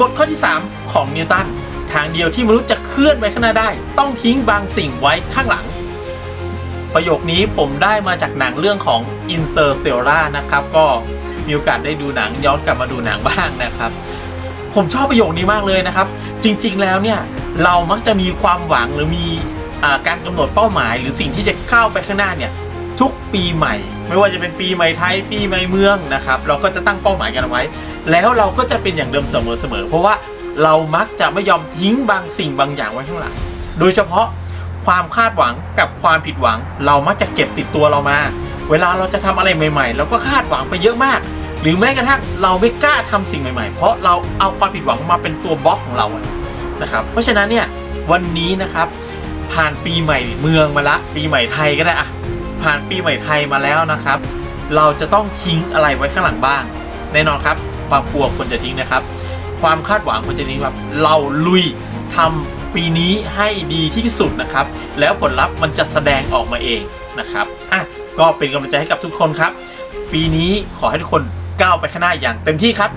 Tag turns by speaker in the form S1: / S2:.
S1: กฎข้อที่ 3 ของนิวตันทางเดียวที่มนุษย์จะเคลื่อนไปข้างหน้าได้ ต้องทิ้งบางสิ่งไว้ข้างหลัง ประโยคนี้ผมได้มาจากหนังเรื่องของ Interstellar นะครับ ก็มีโอกาสได้ดูหนังย้อนกลับมาดูหนังบ้างนะครับ ผมชอบประโยคนี้มากเลยนะครับ จริงๆแล้วเนี่ยเรามักจะมีความหวังหรือมีอการกำหนดเป้าหมาย หรือสิ่งที่จะเข้าไปข้างหน้าเนี่ย ทุกปีใหม่ ไม่ว่าจะเป็นปีใหม่ไทยปีใหม่เมืองนะครับเราก็จะตั้งเป้าหมายกันเอาไว้ แล้วเราก็จะเป็นอย่างเดิมเสมอๆเพราะว่าเรามักจะไม่ยอมทิ้งบางสิ่งบางอย่างไว้ข้างหลังโดยเฉพาะความคาดหวังกับความผิดหวัง เรามักจะเก็บติดตัวเรามา เวลาเราจะทำอะไรใหม่ๆเราก็คาดหวังไปเยอะมาก หรือแม้กระทั่งเราไม่กล้าทำสิ่งใหม่ๆ เพราะเราเอาความผิดหวังมาเป็นตัวบล็อกของเราอะนะครับเพราะฉะนั้นเนี่ยวันนี้นะครับผ่านปีใหม่เมืองมาละ ปีใหม่ไทยก็ได้อะ ผ่านปีใหม่ไทยมาแล้วนะครับ เราจะต้องทิ้งอะไรไว้ข้างหลังบ้าง แน่นอนครับ ความกลัวควรจะทิ้งนะครับ ความคาดหวังควรจะทิ้งครับเราลุยทำปีนี้ให้ดีที่สุดนะครับ แล้วผลลัพธ์มันจะแสดงออกมาเองนะครับอะก็เป็นกำลังใจให้กับทุกคนครับ ปีนี้ขอให้ทุกคนก้าวไปข้างหน้าอย่างเต็มที่ครับ